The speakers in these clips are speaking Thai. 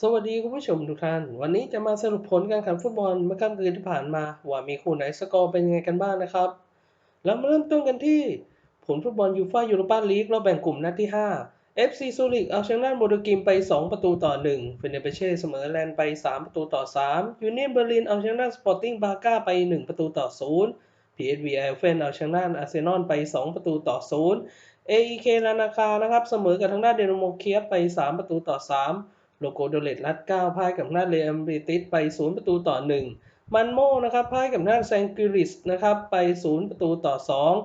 สวัสดีคุณผู้ชมทุกท่าน วันนี้จะมาสรุปผลการแข่งขันฟุตบอลเมื่อค่ำคืนที่ผ่านมา ว่ามีคู่ไหนสกอร์เป็นยังไงกันบ้างนะครับแล้วมาเริ่มต้นกันที่ ผลฟุตบอลยูฟ่ายูโรปาลีกรอบแบ่งกลุ่มนัดที่ 5 FC ซูริกเอาชนะโมโดกิมไป 2 ประตูต่อ1เฟเนเบเช่เสมอแลนด์ไป 3 ประตูต่อ 3 ยูเนียนเบอร์ลินเอาชนะสปอร์ติ้งบาก้าไป 1 ประตูต่อ 0 PSV ไอเฟนเอาชนะอาร์เซนอลไป 2 ประตูต่อ 0 AEK ลานาคานะครับเสมอกับทางด้านเดนโมเคียไป 3 ประตูต่อ 3 โลโกโดเลตรัด9พ่ายกับทางด้าเรอัมเบติสไป0ประตูต่อ1มันโมนะครับพ่ายกับทางด้าแซงกิริสนะครับไป0ประตูต่อ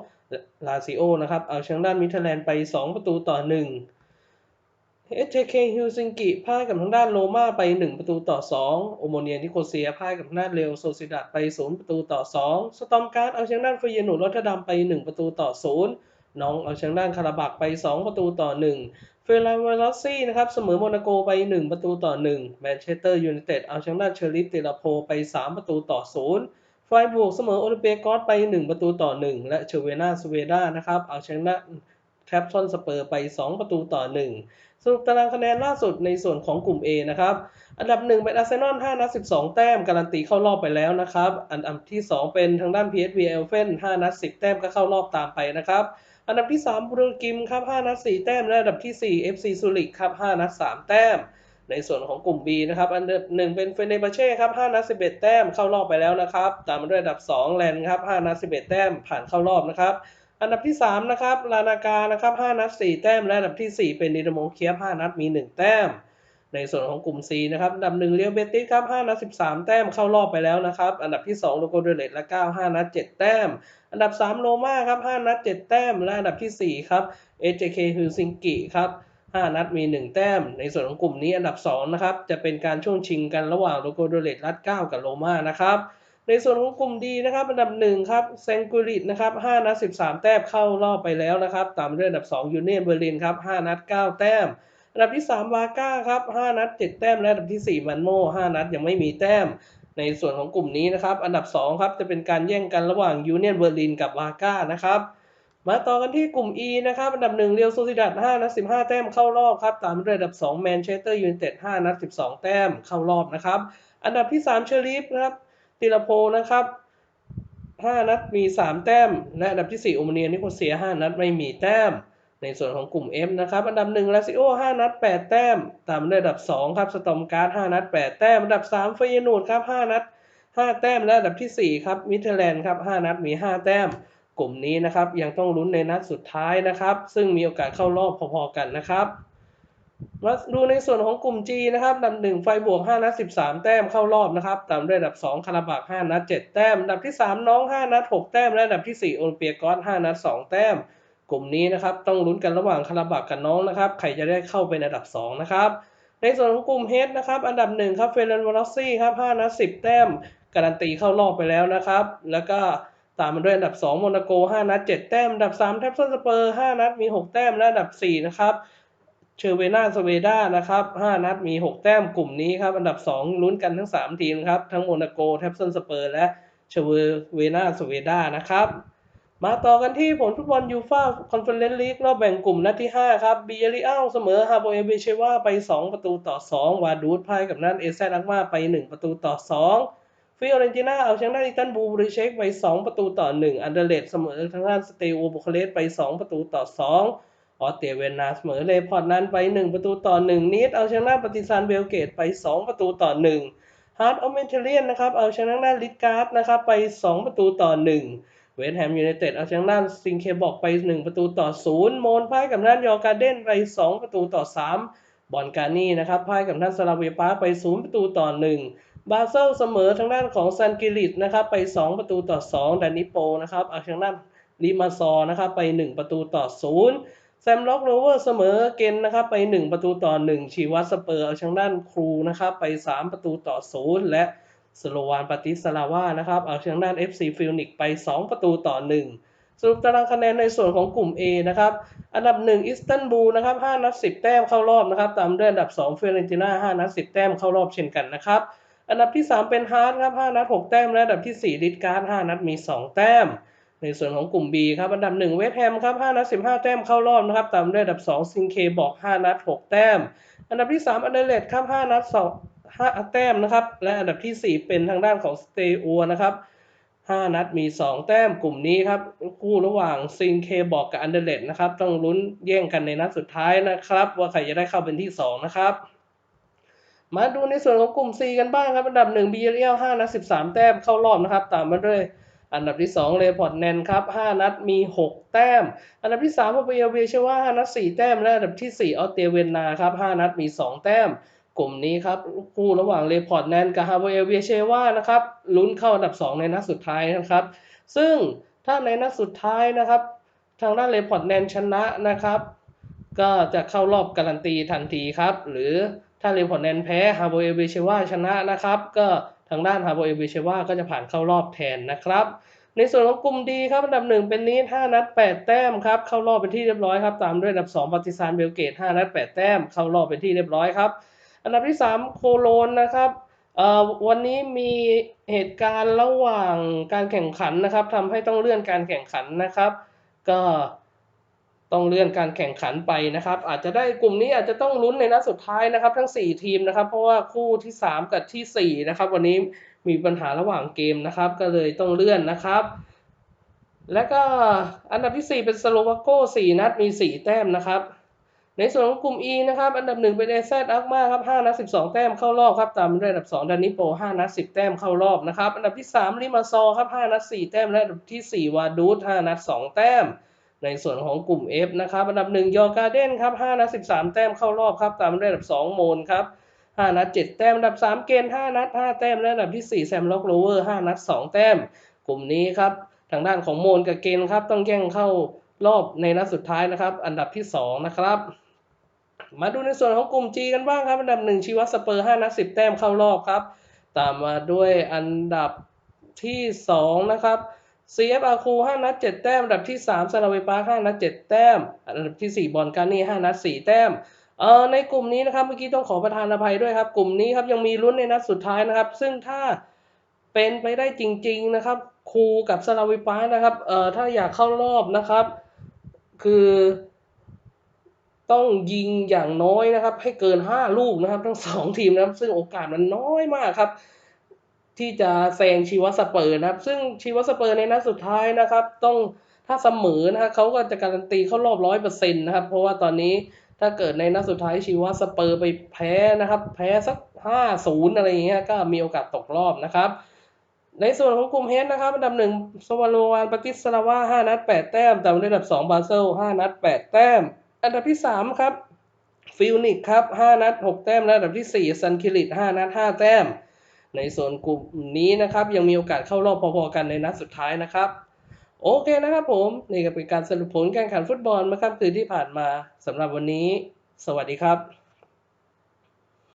2ลาซิโอนะครับเอาชนะด้านมิทแลนด์ไป 2 ประตูต่อ1 HJK ฮิลซิงกิพ่ายกับทางด้านโรม่าไป 1 ประตูต่อ 2 โอโมเนียนิโคเซียพ่ายกับทางด้านเรลโซซิดาดไป 0 ประตูต่อ 2 สตอมการ์ดเอาชนะด้านเฟยนูรอตเทอร์ดัมไป 1 ประตูต่อ 0น้องเอาชนะด้านคาราบักไป 2 ประตูต่อ 1 ฟรานวาลอสซี่นะครับเสมอโมนาโกไป 1 ประตูต่อ 1 แมนเชสเตอร์ยูไนเต็ดเอาชนะเชอริฟเตลาโพไป 3 ประตูต่อ 0 ไฟบวกเสมอโอลิเปียกอสไป 1 ประตูต่อ 1 และเชเวนาสเวดานะครับเอาชนะแคปซอนสเปอร์ไป 2 ประตูต่อ 1 สรุปตารางคะแนนล่าสุดในส่วนของกลุ่ม A นะครับ อันดับ 1 เป็นอาร์เซนอล5นัด 12 แต้ม การันตีเข้ารอบไปแล้วนะครับ อันดับที่ 2 เป็นทางด้าน PSV e l f e n 5นัด 10 แต้มก็เข้ารอบตามไปนะครับ อันดับที่ 3บรูกิมครับ5นัด4แต้ม และอันดับที่ 4 FC ซูริกครับ5นัด3แต้ม ในส่วนของกลุ่ม B นะครับ อันดับ 1 เป็นเฟเนบาเช่ครับ5นัด11 แต้มเข้ารอบไปแล้วนะครับ ตามมาด้วยอันดับ 2 แลนด์ครับ5นัด11 แต้มผ่านเข้ารอบนะครับ อันดับที่ 3 นะครับ ลานากานะครับ5นัด4แต้ม และอันดับที่ 4 เป็นดินาโมเคียบ5นัดมี 1 แต้ม ในส่วนของกลุ่ม C นะครับอันดับ1เรียวเบติสครับ5นัด13 แต้มเข้ารอบไปแล้วนะครับ อันดับที่2โลโกเดเลตและ9 5นัด7 แต้ม อันดับ 3โรม่าครับ5นัด7 แต้ม และอันดับที่ 4 ครับ HJK ฮิลซิงกิครับ5นัดมี 1 แต้ม ในส่วนของกลุ่มนี้อันดับ2นะครับจะเป็นการช่วงชิงกันระหว่างโลโกเดเลตรัด9กับโรม่านะครับในส่วนของกลุ่มดีนะครับอันดับ1ครับเซงกูริตนะครับ5นัด13 แต้มเข้ารอบไปแล้วนะครับตามด้วยอันดับ2ยูเนียนเบอร์ลินครับ5นัด9 แต้ม อันดับที่ 3 วาก้าครับ5นัด 7 แต้ม และอันดับที่ 4 มันโม่5นัดยังไม่มีแต้ม ในส่วนของกลุ่มนี้นะครับ อันดับ 2 ครับจะเป็นการแย่งกันระหว่างยูเนียนเบอร์ลินกับวาก้านะครับ มาต่อกันที่กลุ่ม E นะครับ อันดับ 1 เรียวโซซิดัด5นัด 15 แต้มเข้ารอบครับ ตามด้วยอันดับ 2 แมนเชสเตอร์ยูไนเต็ด5นัด 12 แต้มเข้ารอบนะครับ อันดับที่ 3 เชอริฟนะครับ ติลโพนะครับ5นัดมี 3 แต้ม และอันดับที่4โอมเนียนิโคเซีย5นัดไม่มีแต้ม ในส่วนของกลุ่ม F นะครับ อันดับ1ลาซิโอ5นัด 8 แต้ม ตามด้วยอันดับ 2 ครับ สตอมการ์ด5นัด 8 แต้ม อันดับ 3 เฟยนูดครับ5นัด 5 แต้ม และอันดับที่ 4 ครับ มิเทแลนด์ครับ 5 นัด มี 5 แต้ม กลุ่มนี้นะครับ ยังต้องลุ้นในนัดสุดท้ายนะครับ ซึ่งมีโอกาสเข้ารอบพอๆกันนะครับ มาดูในส่วนของกลุ่ม G นะครับอันดับ 1 ไฟบวก 5 นัด 13 แต้ม เข้ารอบนะครับ ตามด้วยอันดับ 2 คาราบัก5 นัด 7 แต้ม อันดับที่ 3 น้อง 5 นัด 6 แต้ม และอันดับที่ 4 โอลิมเปียกอส5นัด 2 แต้ม กลุ่มนี้นะครับต้องลุ้นกันระหว่างคาราบักกับน้องนะครับใครจะได้เข้าเป็นอันดับ 2 นะครับในส่วนของกลุ่ม H นะครับอันดับ1ครับเฟรนวอลซี่ครับ5นัด10 แต้ม การันตีเข้ารอบไปแล้วนะครับ แล้วก็ตามมาด้วยอันดับ2โมนาโก 5 นัด 7 แต้ม อันดับ3แทปซันสเปอร์ 5 นัดมี 6 แต้ม และอันดับ 4 นะครับเชอร์เวนาสเวดานะครับ 5 นัดมี 6 แต้มกลุ่มนี้ครับ อันดับ 2 ลุ้นกันทั้ง 3 ทีมครับ ทั้งโมนาโกแทปซันสเปอร์ และเชอร์เวนาสเวดานะครับ มาต่อกันที่ผลฟุตบอลยูฟ่าคอนเฟอเรนซ์ลีกรอบแบ่งกลุ่มนัดที่ 5 ครับบีเอริอัลเสมอฮาโบเอเบเชวาไป 2 ประตูต่อ 2 วาดูดพ่ายกับนั่นเอเซนักมาไป 1 ประตูต่อ 2 ฟิโอเรนติน่าเอาชนะอิตันบูบริเชกไป 2 ประตูต่อ 1 อันเดเลตเสมอทางด้านสเตโอบุคาเรสไป 2 ประตูต่อ 2 ออสเตเวียนาเสมอเลพอร์ตนั้นไป 1 ประตูต่อ 1 นิดเอาชนะปฏิซานเบลเกตไป 2 ประตูต่อ 1ฮาร์ดออเมนเทเลียนนะครับเอาชนะด้านลิดการ์ดนะครับไป 2 ประตูต่อ 1 วสต์แฮมยูไนเต็ดเอาชนะด้านซิงเคบอกไป 1 ประตูต่อ 0 โมนพ่ายกับด้านยอร์การ์เดนไป 2 ประตูต่อ 3 บอลการนี่นะครับพ่ายกับด้านสลาเวียปาร์ไป 0 ประตูต่อ 1 บาเซลเสมอทางด้านของซันกิริตนะครับไป 2 ประตูต่อ 2 ดานิโปนะครับเอาชนะด้านลิมาซอนะครับไป 1 ประตูต่อ 0 แซมล็อกโรเวอร์เสมอเกนนะครับไป 1 ประตูต่อ 1 ชีวัตสเปอร์เอาชนะด้านครูนะครับไป 3 ประตูต่อ 0 และ สโลวานปาติสลาวานะครับเอาชนะด้าน FC ฟิลนิกไป 2 ประตูต่อ 1 สรุปตารางคะแนนในส่วนของกลุ่ม A นะครับ อันดับ 1 อิสตันบูลนะครับ5นัด 10 แต้มเข้ารอบนะครับ ตามด้วยอันดับ 2 เฟรนติน่า5นัด 10 แต้มเข้ารอบเช่นกันนะครับ อันดับที่ 3 เป็นฮาร์ดครับ5นัด 6 แต้ม และอันดับที่4ลิดการ์ด5นัดมี 2 แต้ม ในส่วนของกลุ่ม B ครับอันดับ 1 เวสต์แฮมครับ5นัด 15 แต้มเข้ารอบนะครับ ตามด้วยอันดับ 2 ซิงเคบอก 5 นัด 6 แต้ม อันดับที่ 3 อันเดเลดครับ5นัด2 5แต้มนะครับ และอันดับทีสี่ 4 เป็นทางด้านของสเตอัวนะครับ 5 นัดมี 2 แต้มกลุ่มนี้ครับ คู่ระหว่างซิงเคบอกกับอันเดอร์เลดนะครับ ต้องลุ้นแย่งกันในนัดสุดท้ายนะครับ ว่าใครจะได้เข้าเป็นที่ 2 นะครับ มาดูในส่วนของกลุ่ม C กันบ้างครับ อันดับ1 b ีเอล5นัด 13 แต้มเข้ารอบนะครับ ตามมาด้วยอันดับที่ 2 เลพอร์ตแนนครับ 5 นัดมี 6 แต้ม อันดับที่3พอเบียเวเชว่า 5 นัด 4 แต้ม และอันดับที่ 4 ออสเตรเวียนาครับ 5 นัดมี 2 แต้ม กลุ่มนี้ครับคู่ระหว่างเลพอร์ตแนนกับฮาเวเวเชว่านะครับลุ้นเข้าอันดับ 2 ในนัดสุดท้ายนะครับ ซึ่งถ้าในนัดสุดท้ายนะครับ ทางด้านเลพอร์ตแนนชนะนะครับ ก็จะเข้ารอบการันตีทันทีครับ หรือถ้าเลพอร์ตแนนแพ้ฮาโบเอเบเชวาชนะนะครับ ก็ทางด้านฮาโบเอเบเชวาก็จะผ่านเข้ารอบแทนนะครับในส่วนของกลุ่มดีครับอันดับหนึ่งเป็นนี้5นัด 8 แต้มครับเข้ารอบเป็นที่เรียบร้อยครับตามด้วยอันดับ2ปาร์ติซานเบลเกต5นัด 8 แต้มเข้ารอบเป็นที่เรียบร้อยครับ อันดับที่ 3 โคโลนนะครับเอ่อวันนี้มีเหตุการณ์ระหว่างการแข่งขันนะครับทำให้ต้องเลื่อนการแข่งขันนะครับ ก็ต้องเลื่อนการแข่งขันไปนะครับ อาจจะได้กลุ่มนี้อาจจะต้องลุ้นในนัดสุดท้ายนะครับ ทั้ง 4 ทีมนะครับ เพราะว่าคู่ที่ 3 กับทีสี่4 นะครับ วันนี้มีปัญหาระหว่างเกมนะครับ ก็เลยต้องเลื่อนนะครับ แล้วก็อันดับที่ 4 เป็นสโลวาโก4นัดมี 4 แต้มนะครับ ในส่วนของกลุ่ม E นะครับ อันดับ 1 เป็นเอเซอักมาครับ5นัด12 แต้มเข้ารอบครับ ตามด้วยอันดับ 2 ดานิโป5นัด10 แต้มเข้ารอบนะครับ อันดับที่ 3 ลิมาซอครับ5นัด4 แต้ม และอันดับทีสี่4 วาดูด5นัด2 แต้ม ในส่วนของกลุ่ม F นะครับ อันดับ 1 ยอร์การ์เด้นครับ5นัด13 แต้มเข้ารอบครับ ตามด้วยอันดับ 2 โมนครับ5นัด7 แต้ม อันดับ 3 เกณฑ์5นัด5แต้ม และอันดับที่ 4 แซมล็อกโรเวอร์5นัด2 แต้ม กลุ่มนี้ครับ ทางด้านของโมนกับเกณฑ์ครับ ต้องแย่งเข้ารอบในนัดสุดท้ายนะครับ อันดับที่ 2 นะครับ มาดูในส่วนของกลุ่ม G กันบ้างครับ อันดับ 1 ชีวัสเปอร์ 5 นัด 10 แต้มเข้ารอบครับ ตามมาด้วยอันดับที่ 2 นะครับ CFR คู5นัด 7 แต้ม อันดับที่ 3ซาลาเวปาร์5นัด 7 แต้ม อันดับที่ 4 บอลการนี่ 5 นัด 4 แต้มเอ่อในกลุ่มนี้นะครับเมื่อกี้ต้องขอประทานอภัยด้วยครับ กลุ่มนี้ครับยังมีลุ้นในนัดสุดท้ายนะครับ ซึ่งถ้าเป็นไปได้จริง ๆนะครับ ครูกับซาลาเวปาร์นะครับเอ่อถ้าอยากเข้ารอบนะครับ คือ ต้องยิงอย่างน้อยนะครับ ให้เกิน 5 ลูกนะครับ ทั้ง 2 ทีมนะครับ ซึ่งโอกาสมันน้อยมากครับ ที่จะแซงชีวสเปอร์นะครับ ซึ่งชีวสเปอร์ในนัดสุดท้ายนะครับ ต้องถ้าเสมอนะครับเขาก็จะการันตีเข้ารอบร้อยเปอร์เซ็นต์นะครับ เพราะว่าตอนนี้ถ้าเกิดในนัดสุดท้ายชีวสเปอร์ไปแพ้นะครับ แพ้สักห้าศูนย์อะไรอย่างเงี้ยก็มีโอกาสตกรอบนะครับในส่วนของกลุ่มเฮดนะครับอันดับหนึ่งสวาโลวานปาติสลาวาห้านัดแปดแต้มตามด้วยอันดับสองบาเซลห้านัดแปดแต้ม อันดับที่สามครับฟิลนิกครับห้านัดหกแต้มและอันดับที่สี่ซันคิริตห้านัดห้าแต้ม ในส่วนกลุ่มนี้นะครับ ยังมีโอกาสเข้ารอบพอๆกันในนัดสุดท้ายนะครับ โอเคนะครับผม นี่ก็เป็นการสรุปผลการแข่งขันฟุตบอลเมื่อค่ำคืนที่ผ่านมาสำหรับวันนี้ สวัสดีครับ